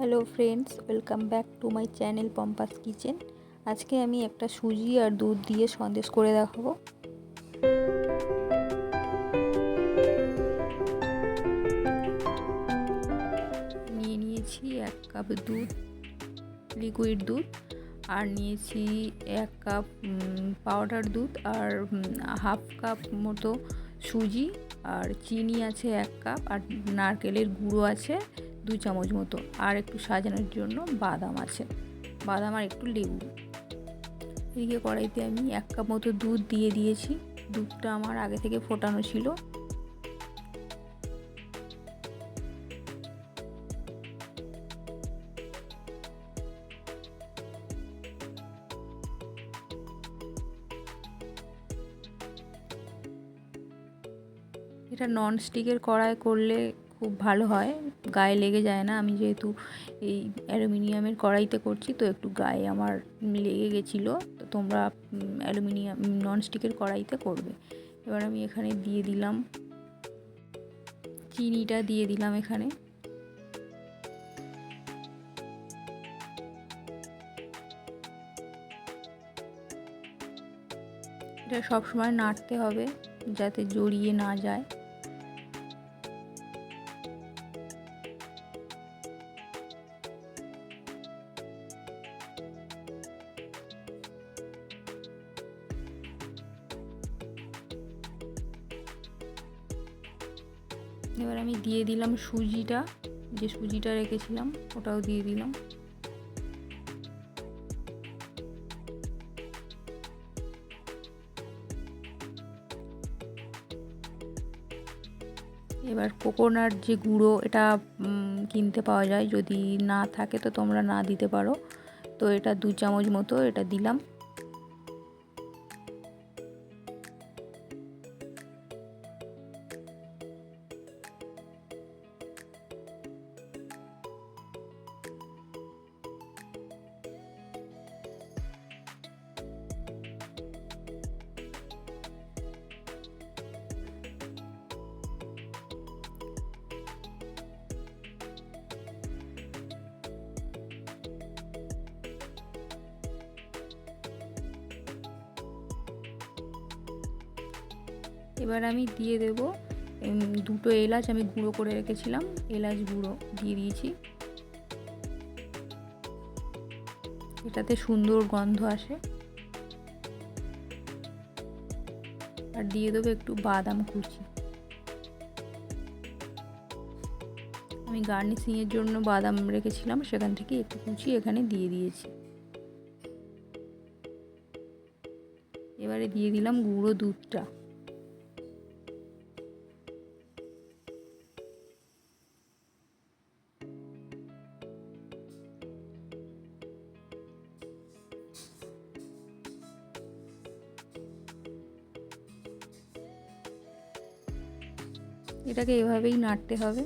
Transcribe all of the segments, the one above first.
Hello friends welcome back to my channel Pompa's kitchen আজকে আমি একটা সুজি আর দুধ দিয়ে সন্দেশ করে দেখাবো। নিয়ে নিয়েছি এক কাপ দুধ লিকুইড দুধ, আর নিয়েছি এক কাপ পাউডার দুধ, আর হাফ কাপ মতো সুজি, আর চিনি আছে এক কাপ আর নারকেলের গুঁড়ো আছে। দু চামচ মতো, আর একটু সাজানোর জন্য বাদাম আছে। বাদাম আর একটু লেবু। এদিকে কড়াইতে আমি এক কাপ মতো দুধ দিয়ে দিয়েছি। দুধটা আমার আগে থেকে ফোটানো ছিল। এটা নন স্টিকের কড়াই করলে খুব ভালো হয়। গায়ে লেগে যায় না। আমি যেহেতু এই অ্যালুমিনিয়ামের কড়াইতে করছি, তো একটু গায়ে আমার লেগে গেছিল। তো তোমরা অ্যালুমিনিয়াম, ননস্টিকের কড়াইতে করবে। এবার আমি এখানে দিয়ে দিলাম চিনিটা দিয়ে দিলাম এখানে। এটা সবসময় নাড়তে হবে যাতে জড়িয়ে না যায়। এবার আমি দিয়ে দিলাম সুজিটা, যে সুজিটা রেখেছিলাম ওটাও দিয়ে দিলাম। এবার কোকোনাট যে গুঁড়ো এটা কিনতে পাওয়া যায়, যদি না থাকে তো তোমরা না দিতে পারো। তো এটা দু চামচ মতো এটা দিলাম। এবার আমি দিয়ে দেব দুটো এলাচ আমি গুঁড়ো করে রেখেছিলাম, এলাচ গুঁড়ো দিয়ে দিয়েছি। এটাতে সুন্দর গন্ধ আসে। আর দিয়ে দেবো একটু বাদাম কুচি। আমি গার্নিশিংয়ের জন্য বাদাম রেখেছিলাম, সেখান থেকে একটু কুচি এখানে দিয়ে দিয়েছি। এবারে দিয়ে দিলাম গুঁড়ো দুধটা। এটাকে এভাবেই নাড়তে হবে।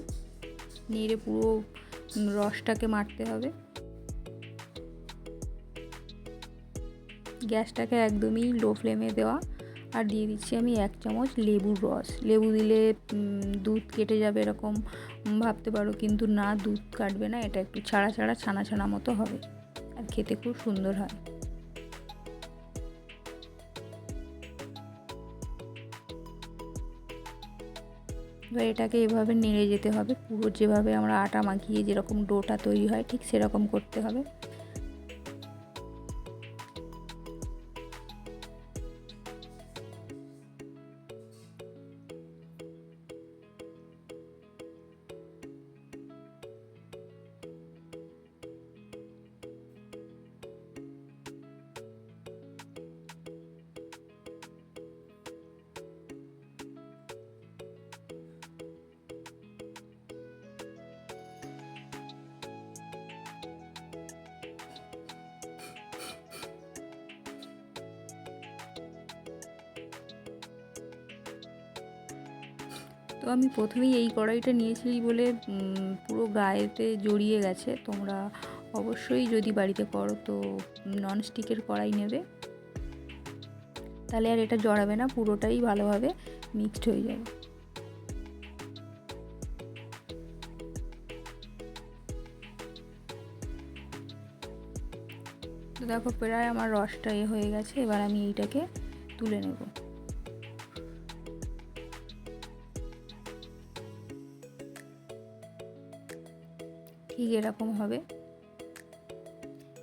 নেড়ে পুরো রসটাকে মারতে হবে। গ্যাসটাকে একদমই লো ফ্লেমে দেওয়া। আর দিয়ে দিচ্ছি আমি এক চামচ লেবুর রস। লেবু দিলে দুধ কেটে যাবে এরকম। ভাবতে পারো, কিন্তু না, দুধ কাটবে না। এটা একটু ছাড়া ছাড়া, ছানা ছানা মতো হবে। আর খেতে খুব সুন্দর হয়। এবার এটাকে এভাবে নেড়ে যেতে হবে। পুরো যেভাবে আমরা আটা মাখিয়ে যেরকম ডোটা তৈরি হয়, ঠিক সেরকম করতে হবে। তো আমি প্রথমেই এই কড়াইটা নিয়েছি বলে পুরো গায়েতে জড়িয়ে গেছে। তোমরা অবশ্যই যদি বাড়িতে করো তো ননস্টিকের কড়াই নেবে। তাহলে আর এটা জড়াবে না, পুরোটাই ভালোভাবে মিক্সড হয়ে যাবে। তো দেখো, প্রায় আমার রসটা এ হয়ে গেছে, এবার আমি এইটাকে তুলে নেব। ঠিক এরকম হবে।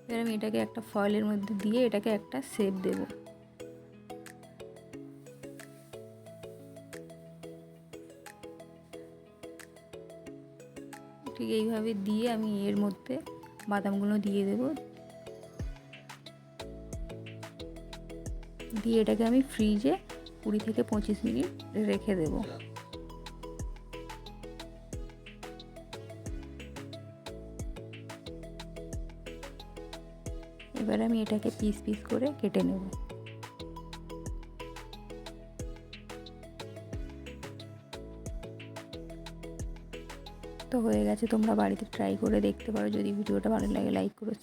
এবার আমি এটাকে একটা ফয়েলের মধ্যে দিয়ে এটাকে একটা শেপ দেব। ঠিক এইভাবে দিয়ে আমি এর মধ্যে বাদামগুলো দিয়ে দেব। দিয়ে এটাকে আমি ফ্রিজে কুড়ি থেকে পঁচিশ মিনিট রেখে দেবো। এবার আমি এটাকে পিস পিস করে কেটে নেব। তো হয়ে গেছে, তোমরা বাড়িতে ট্রাই করে দেখতে পারো। যদি ভিডিওটা ভালো লাগে লাইক করো।